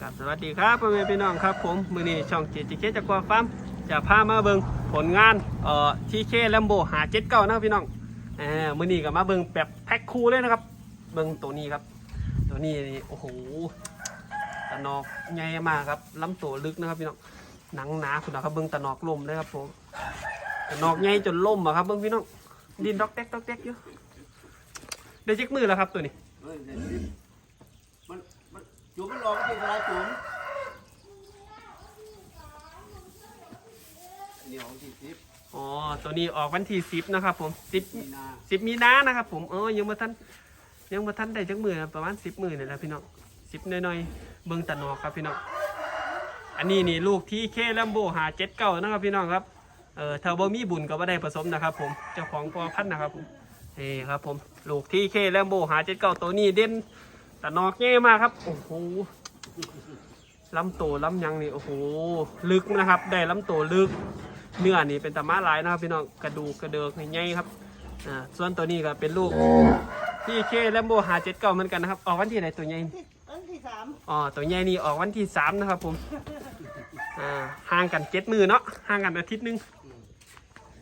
ครับสวัสดีครับพ่อแม่พี่น้องครับผมมือนี้ช่องเจจิเคจากกวาฟาร์มจะพามาเบิงผลงานเอ่อที่เคแลมโบหาเจ็ดเก้านะพี่น้องเออมือนี้ก็มาเบิงแบบแพ็คคู่เลยนะครับ เบิงตัวนี้ครับ ตัวนี้นี่โอ้โหตะนอกใหญ่มากครับลำตัวลึกนะครับพี่น้องหนังหนาคุณนะครับเบิงตะนอกลมเลยครับผมตะนอกใหญ่จนล่มอะครับเบิงพี่น้องดินดอกแดกดอกแดกอยู่ได้เช็คมือแล้วครับตัวนี้ จุ๋มมันหลอกจริงอะไรจุ๋มนี่ของที่สิบอ๋อ ตัวนี้ออกวันที่สิบนะครับผมสิบมีนาสิบมีนานะครับผมเออยังมาทันยังมาทันได้จักมือนะประมาณสิบมือนี่แหละพี่น้องสิบน้อยๆ เบิ่งตะนอกครับพี่น้อง อันนี้นี่ลูกที่เคลัมโบหาเจ็ดเก้านะครับพี่น้องครับ เออถ้าบ่มีบุญก็บ่ได้ผสมนะครับผม เจ้าของพอพันธุ์นะครับผมเฮ้ครับผม ลูกที่เคลัมโบหาเจ็ดเก้าตัวนี้เด่น ตะนอกเง่มากครับ โอ้โหลำโตลำยังนี่ โอ้โห ลึกนะครับ ได้ลำโตลึก เนื้อนี่เป็นตะมาหลายนะครับพี่น้อง กระดูกกระเดิกใหญ่ๆครับ อ่า ส่วนตัวนี้ก็เป็นลูกที่เคแลมโบหาเจ็ดเก้าเหมือนกันนะครับ ออกวันที่ไหนตัวใหญ่ที่ต้นที่สามอ๋อ ตัวใหญ่นี่ออกวันที่สามนะครับผม อ่า ห่างกันเจ็ดมือเนาะ ห่างกันอาทิตย์หนึง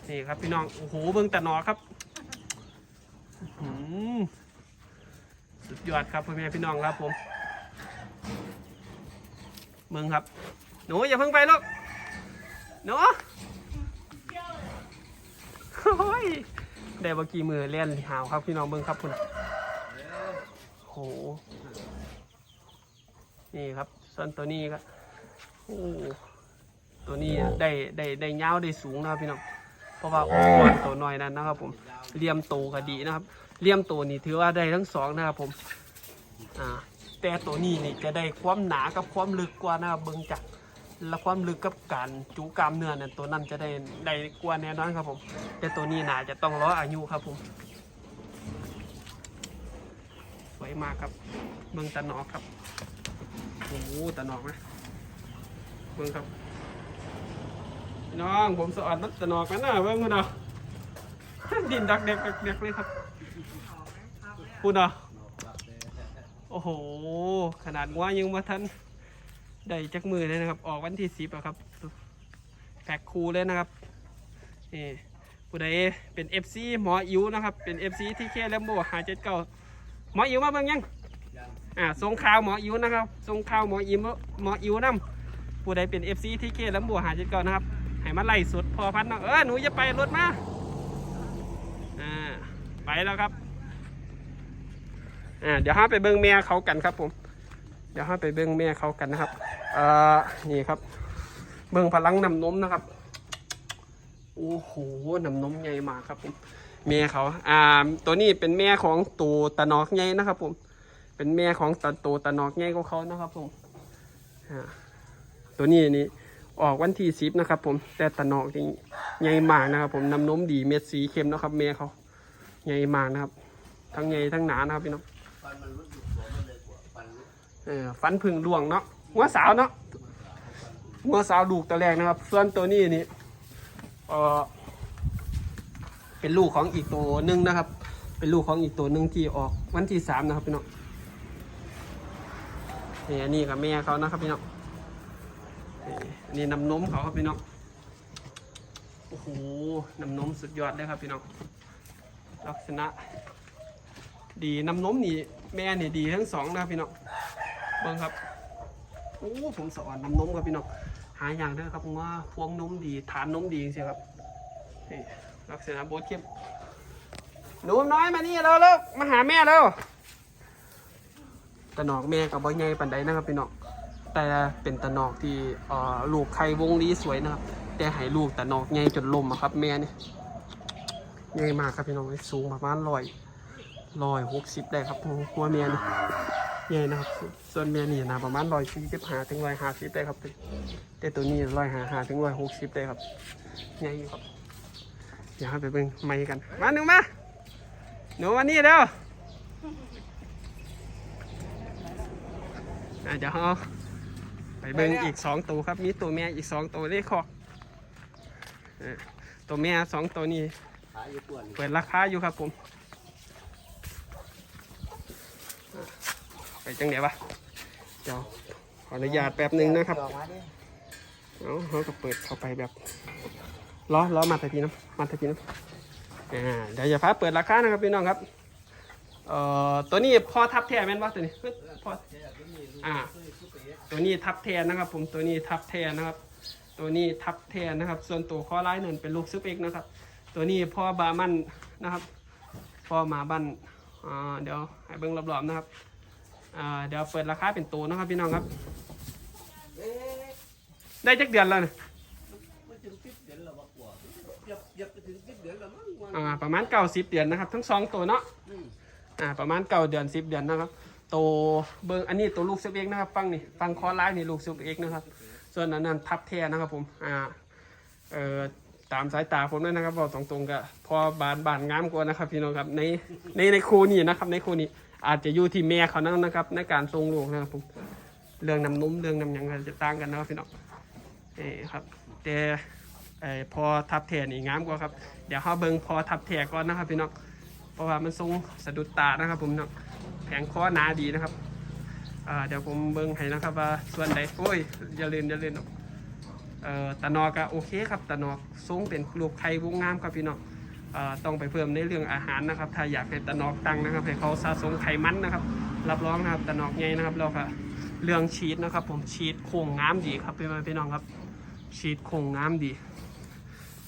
นี่ครับพี่น้อง โอ้โห เบิ่งแต่หนอครับ อื้อหือ สุดยอดครับพ่อแม่พี่น้องครับผมเบิ่งครับ หนูอย่าเพิ่งไปลูกหนูโอ้ยได้บกี่มือเล่นหาวครับพี่น้องเบิ่งครับคุณโหนี่ครับส่วนตัวนี้ก็โอ้ตัวนี้ได้ได้ได้ยาวได้สูงนะครับพี่น้องเพราะว่าอุปกรณ์ตัวน้อยนั้นนะครับผมเลี่ยมโตก็ดีนะครับ เลี่ยมโตนี่ถือว่าได้ทั้งสองนะครับผมอ่าแต่ตัวนี้นี่จะได้ความหนากับความลึกกว่านะครับเบิ่งจากและความลึกกับการจูกล้ามเนื้อเนี่ยตัวนั้นจะได้ได้กว่าแน่นอนครับผม แต่ตัวนี้น่าจะต้องรออายุครับผมสวยมากครับ เบิ่งตะนอกครับโอ้โหตะนอกนะเบิ่งครับน้องผมสะอดนัดตะนอกกันนะเบิ่งคุณเอาดินดักเด็กดักเด็กเลยครับ คุณเอาโอ้โห ขนาดงัวยังมาทันได้จักมือเลยนะครับ ออกวันที่สิบอะครับแพ็คคูเลยนะครับนี่ผู้ใดเป็น FC หมออิ๋วนะครับ เป็น FC ที่เคแลมโบหาเจ็ดเก้าหมออิ๋วมาเบิ่งยังยังอ่าส่งข่าวหมออิ๋วนะครับส่งข่าวหมออิ๋วหมออิ๋วนํผู้ใดเป็น FC ที่เคลำบัวหาจิตก่อนนะครับให้มาไล่สุดพอพันเนาะเออหนูจะไปรถมาอ่าไปแล้วครับ อ่าเดี๋ยวห้าไปเบิ้งแม่เขากันครับผม เดี๋ยวห้าไปเบิ้งแม่เขากันนะครับอ่อนี่ครับ เบิ้งพลังนำนมนะครับโอ้โหนำนมใหญ่มากครับผมแม่เขาอ่าตัวนี้เป็นแม่ของตูตะนอกใหญ่นะครับผม เป็นแม่ของตาโตตานอกง่ายกว่าเขานะครับผมอ่าตัวนี้นี่ออกวันที่สิบนะครับผมแต่ตานอกนี่ใหญ่มากนะครับ ผมน้ำนมดีเม็ดสีเข้มนะครับแม่เขาใหญ่มากนะครับ ทั้งใหญ่ทั้งหนานะครับพี่น้อง มันรุดอยู่หัวมันเลยกว่าฟันรุดเออฟันพึ่งดวงเนาะหัวสาวเนาะหัวสาวลูกตัวแรกนะครับ ส่วนตัวนี้นี่เออเป็นลูกของอีกตัวหนึ่งนะครับ เป็นลูกของอีกตัวหนึ่งที่ออกวันที่สามนะครับพี่น้องนี่อันนี้กับแม่เขานะครับพี่น้องนี่อันนี้น้ำนมเขาครับพี่น้องโอ้โหน้ำนมสุดยอดเลยครับพี่น้องลักษณะ ดีน้ำนมนี่แม่นี่ดีทั้งสองนะครับพี่น้องเบิ่งครับโอ้ผมสอนน้ำนมครับพี่น้องหาอย่างเด้อครับว่าพวงนมดีฐานนมดีจริงๆครับนี่ลักษณะโบดเข้มหนูน้อยมานี่แล้วลูกมาหาแม่แล้วตะนอกแม่กับบ่ใหญ่ปานใดนะครับพี่น้องแต่เป็นตะนอกที่อ่อลูกไข่วงลีสวยนะครับ แต่ให้ลูกตะนอกใหญ่จนลมอะครับ แม่เนี่ใหญ่มากครับพี่น้องสูงประมาณร้อย ร้อยหกสิบได้ครับหัวแม่นี่ใหญ่นะครับ ส่วนแม่นี่นะประมาณร้อยสี่สิบห้าถึงร้อยห้าสิบได้ครับ แต่ตัวนี้ร้อยห้าห้าถึงร้อยหกสิบได้ครับใหญ่อยู่ครับ เดี๋ยวให้ไปเบิ่งไม้กัน มาหนูมาหนูมานี่เด้ออะเดี๋ยวเราไปเบิ่งอีกสองตัวครับ มีตัวแม่อีกสองตัวเลขคอกเออตัวแม่สองตัวนี้ขาอยู่ตัวนี่เปิดราคาอยู่ครับผมอะไป จังเดี๋ยววะเดี๋ยวขออนุญาตแป๊บหนึ่งนะครับ เอาเขาก็เปิดเข้าไปแบบล้อล้อมาตะกี้นะมาตะกี้นะอ่าเดี๋ยวจะพาเปิดราคานะครับพี่น้องครับเอ่อตัวนี้พอทับแทนแม่นว่ตัวนี้พออ่าตัวนี้ทับแทนนะครับ ผมตัวนี้ทับแทนนะครับ ตัวนี้ทับแทนนะครับ ส่วนตัวข้อร้ายนั่นเป็นลูกซุปเอกนะครับ ตัวนี้พ่อบามันนะครับพ่อมาบันอ่าเดี๋ยวให้เบิ้งรอบๆนะครับ อ่าเดี๋ยวเปิดราคาเป็นตัวนะครับพี่น้องครับ ได้จักเดือนแล้วเนี่ยมันถึงสิบเดือนแล้วว่าประมาณเก้าสิบเดือนนะครับ ทั้งสองตัวเนาะอ่าประมาณเก้าเดือนสิบเดือนนะครับตัวเบิ้งอันนี้ตัวลูกเซุปเอ็กนะครับฟังนี่ฟังคอร้ายนี่ลูกเซุปเอ็กนะครับ ส่วนอันนั้นทับแทนนะครับผมอ่าเอ่อตามสายตาผมเลยนะครับบอกตรงๆก็พอบานบานงามกว่านะครับ พี่น้องครับในในในครูนี่นะครับในครูนี่ อาจจะอยู่ที่แม่เขานั่นนะครับ ในการทรงลูกนะครับผมเรื่องน้ำนุ่มเรื่องน้ำยังจะต่างกันนะครับพี่น้องเอ้ครับแต่พอทับแทนนี่งามกว่าครับ เดี๋ยวเขาเบิงพอทับแทก่อนนะครับพี่น้องเพราะว่ามันทรงสะดุดตานะครับ ผมเนาะแผงคอหนาดีนะครับเดี๋ยวผมเบิ้งให้นะครับว่าส่วนใดโอ้ยอย่าเล่นอย่าเล่นเอ่อตะนอกก็โอเคครับตะนอกสูงเป็นลูกไข่วงงามครับพี่น้อง ต้องไปเพิ่มในเรื่องอาหารนะครับ ถ้าอยากให้ตะนอกตังนะครับให้เขาสะสมไขมันนะครับ รับรองนะครับตะนอกใหญ่นะครับแล้วก็เรื่องชีสนะครับ ผมชีสโครงงามดีครับพี่พี่น้องครับ ชีสโครงงามดี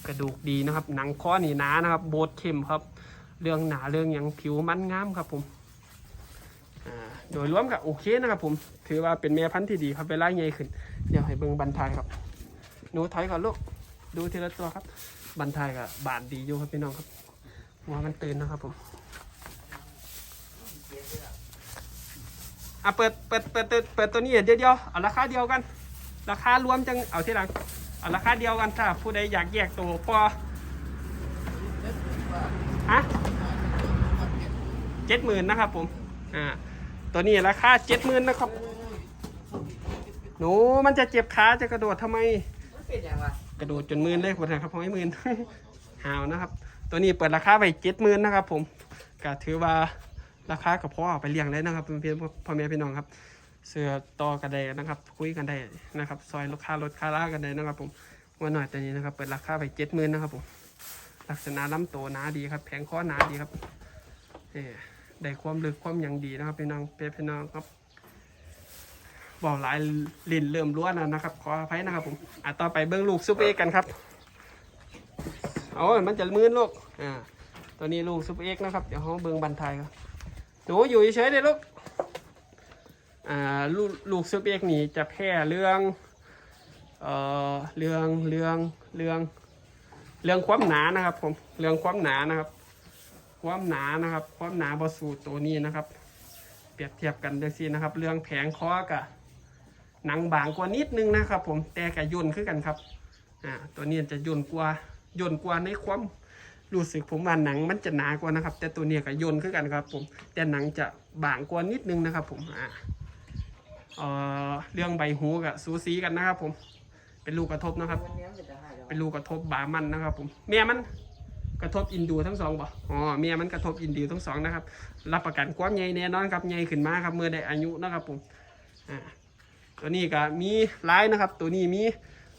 กระดูกดีนะครับ หนังข้อนี่หนานะครับ โบดเข้มครับ เรื่องหนาเรื่องหยังผิวมันงามครับผมโดยรวมก็โอเคนะครับผมถือว่าเป็นแม่พันธุ์ที่ดีครับเวลาใหญ่ขึ้น เดี๋ยวให้เบิ่งบันทายครับหนูถอยก่อนลูกดูทีละตัวครับ บันทายกับบานดีอยู่ครับพี่น้องครับหัวมันตื่นนะครับผมอะเปิดเปิดเปิดเปิดเปิดตัวนี้เดียวเดียวเอาราคาเดียวกัน ราคารวมจังเอาที่หลังเอาราคาเดียวกันถ้าผู้ใดอยากแยกตัวพอฮะเจ็ดหมื่นนะครับผมอ่าตัวนี้ราคาเจ็ดหมื่นนะครับ หนูมันจะเจ็บขาจะกระโดดทำไมมันเป็นยังวะ กระโดดจนมื่นเลยคนนะครับพอให้มื่นหาวนะครับ ตัวนี้เปิดราคาไปเจ็ดหมื่นนะครับ ผมก็ถือว่าราคากับพ่ออไปเลี้ยงได้นะครับเพื่อนพ่อแม่พี่น้องครับ เสือต่อกันได้นะครับ คุยกันได้นะครับ ซอยลูกค้าลดค่าล่ากันได้นะครับ ผมว่าหน่อยตัวนี้นะครับ เปิดราคาไปเจ็ดหมื่นนะครับผมลักษณะลำตัวหนาดีครับแผงคอหนาดีครับเอ่ได้ความลึกความยังดีนะครับพี่น้องพี่น้องครับ บอกหลายลินเริ่มล้วนแล้วนะครับ ขออภัยนะครับผมอะต่อไปเบิ้งลูกซุปเปอกันครับโอ้ยมันจะมืนลูกอ่าตัวนี้ลูกซุปเปอร์เอ็กนะครับ เดี๋ยวเขาเบิ้งบันทายครับหนูอยู่เฉยๆเลยลูกอ่าลูกลูกซุปเปอร์เอ็กนี่จะแพ้เรื่องเอ่อเรื่องเรื่องเรื่องเรื่องความหนานะครับ ผมเรื่องความหนานะครับ ความหนานะครับ ความหนาบอสูตรตัวนี้นะครับ เปรียบเทียบกันดังซี่นะครับ เรื่องแผงคอกับ หนังบางกว่านิดนึงนะครับผมแต่กับย่นคือกันครับอ่าตัวนี้จะย่นกว่าย่นกว่าในความรู้สึกผมว่าหนังมันจะหนากว่านะครับ แต่ตัวนี้กับย่นคือกันครับผมแต่หนังจะบางกว่านิดนึงนะครับผมอ่าเอ่อเรื่องใบหูกับสูสีกันนะครับผมเป็นลูกกระทบนะครับเป็นจะให้แล้วเป็นลูกกระทบบามันนะครับผมเมียมันกระทบอินดูทั้งสองบ่อ๋อเมียมันกระทบอินดูทั้งสองนะครับ รับประกันความใหญ่แน่นอนครับใหญ่ขึ้นมาครับเมื่อได้อายุนะครับผมอ่า ตัวนี้ก็มีลายนะครับ ตัวนี้มี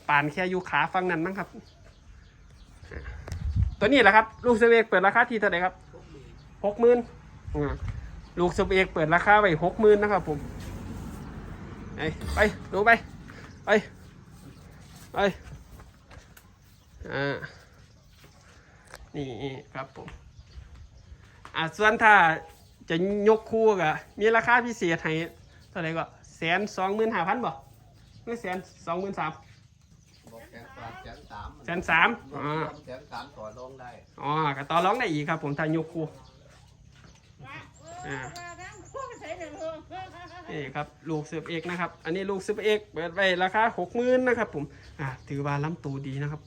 ป่านแค่อยู่ขาฟังนั้นมั้งครับ ตัวนี้แหละครับ ลูกสเวกเปิดราคาที่เท่าไหร่ครับหกหมื่นลูกสเวกเปิดราคาไว้หกหมื่นนะครับ ผมไปไปดูไปไปไปอ่านี่ครับผมอ่าส่วนถ้าจะยกคู่ก็มีราคาพิเศษให้เท่าไหร่ก็ สนสองหมื่นห้าพันบ่หรือแสนสองหมื่นสาม บอกแสนสามแสนสามแสนสามอ๋อแสนสามต่อรองได้อ๋อก็ต่อรองได้อีกครับ ผมถ้ายกคู่อ่านี่ครับ ลูกเสือเอกนะครับ อันนี้ลูกเสือเอกเปิดไว้ราคาหกหมื่นนะครับ ผมอ่าถือว่าล้ำตูดีนะครับ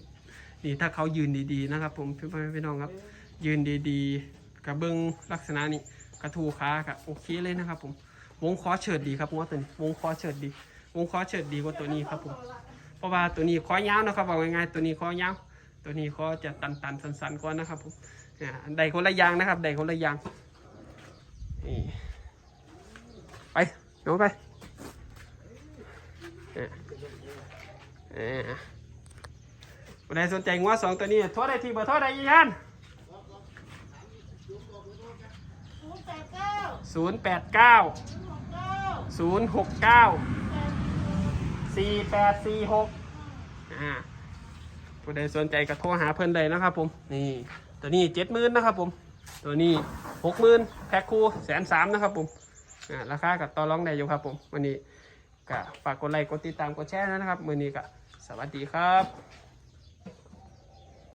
นี่ถ้าเขายืนดีๆนะครับ ผมพี่พี่น้องครับ ยืนดีๆกับเบิ้งลักษณะนี้กระทูขาครับโอเคเลยนะครับ ผม วงคอเฉิดดีครับผมว่าตัวนี้วงคอเฉิดดี วงคอเฉิดดีกว่าตัวนี้ครับผมเพราะว่าตัวนี้คอยาวนะครับบอกง่ายๆตัวนี้คอยาวตัวนี้คอจะตันๆสันๆกว่านะครับผมใดคนละยางนะครับใดคนละยางไปโยนไปคนใดสนใจงัวสองตัวนี้โทษได้ที่เบอร์โทษได้ยี่ยัท่านย์แปดเก้า ศูนย์หกเก้าสี่แปดสี่หกอ่าผู้ใดสนใจก็โทรหาเพิ่อนเลยนะครับผม นี่ ตัวนี้เจ็ดหมื่นนะครับผม ตัวนี้หกหมื่นแพ็คคู่แสนสามนะครับผม อ่า ราคากับต่อรองได้อยู่ครับผม วันนี้ก็ฝากกดไลค์ กดติดตาม กดแชร์นะครับ มือนี้ก็สวัสดีครับ